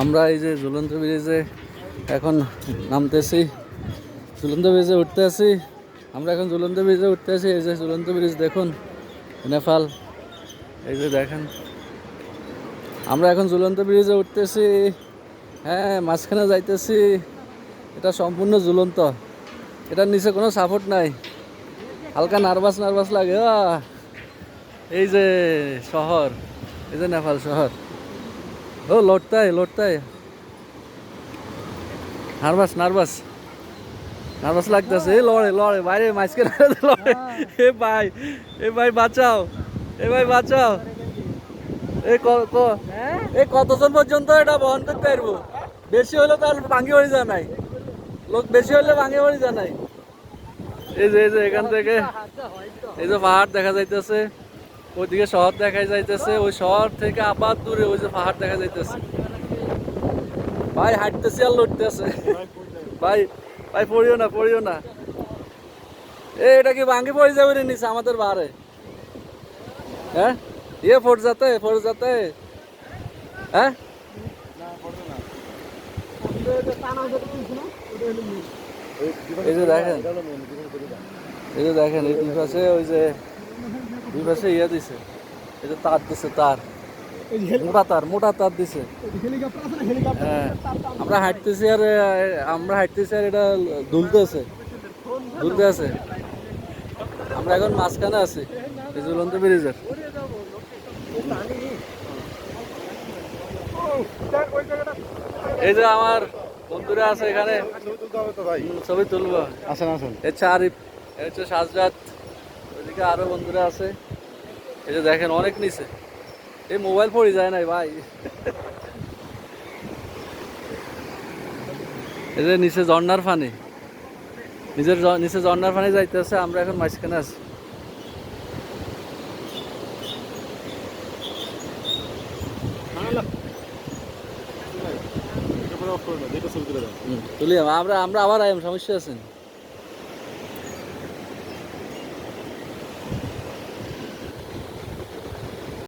আমরা এই যে ঝুলন্ত ব্রিজে এখন নামতেছি। ঝুলন্ত ব্রিজে উঠতে আছি। আমরা এখন ঝুলন্ত ব্রিজে উঠতে আছি। এই যে ঝুলন্ত ব্রিজ দেখুন, নেপাল। এই যে দেখেন। আমরা এখন ঝুলন্ত ব্রিজে উঠতেছি। হ্যাঁ মাঝখানে যাইতেছি। এটা সম্পূর্ণ ঝুলন্ত। এটার নিচে কোনো সাপোর্ট নাই। হালকা নার্ভাস নার্ভাস লাগে! এই যে শহর, এই যে নেপাল শহর। ও লড়তাই লড়তাই নার্ভাস নার্ভাস। নার্ভাস লাগতেছে। এই লড়ে লড়ে, বাইরে মাঝকে লড়ে। এ ভাই এ ভাই বাঁচাও, এ ভাই বাঁচাও। এ এ কতজন পর্যন্ত এটা বহন করতে পারব? বেশি হলে তো আর ভাঙে পড়ে যায় নাই। লোক বেশি হলে ভাঙে পড়ে যায় নাই। এই যে এই যে, এখান থেকে। এই যে পাহাড় দেখা যাইতেছে। ওইদিকে শহর দেখা যাইতেছে, ওই শহর থেকে আবার দূরে ওই যে পাহাড় দেখা যাইতেছে। ভাই, হাঁটতেছি আর লড়তেছে। ভাই ভাই, পড়িও না পড়িও না। এ, এটা কি ভাঙ্গি পড়ে যাবে রে নিচে আমাদের বাহারে হ্যাঁ? ইয়ে পড় যাতে পড় যাতে হ্যাঁ? এই যে দেখেন, এই যে দেখেন, এই পাশে ওই যে দুই পাশে ইয়ে দিছে। যে তার দিছে তার। মোটা তার মোটা তার দিছে। হ্যাঁ। আমরা হাঁটতেছি আর আমরা হাঁটতেছি আর এটা দুলতে আছে। দুলতে আছে। আমরা এখন মাঝখানে আছি এই ঝুলন্ত ব্রিজের। এই যে আমার বন্ধুরা আছে এখানে। ছবি তুলবো। আসেন আসেন। এ হচ্ছে আরিফ এ হচ্ছে সাজরাত। ওইদিকে আরও বন্ধুরা আছে। এই যে দেখেন অনেক নিচে। এই মোবাইল পড়ে যায় নাই ভাই। এই যে নিচে ঝর্ণার পানি। নিজের নিচে ঝর্ণার পানি যাইতেছে আমরা এখন মাঝখানে আছি। আমরা আমরা আবার আইম সমস্যা আছে?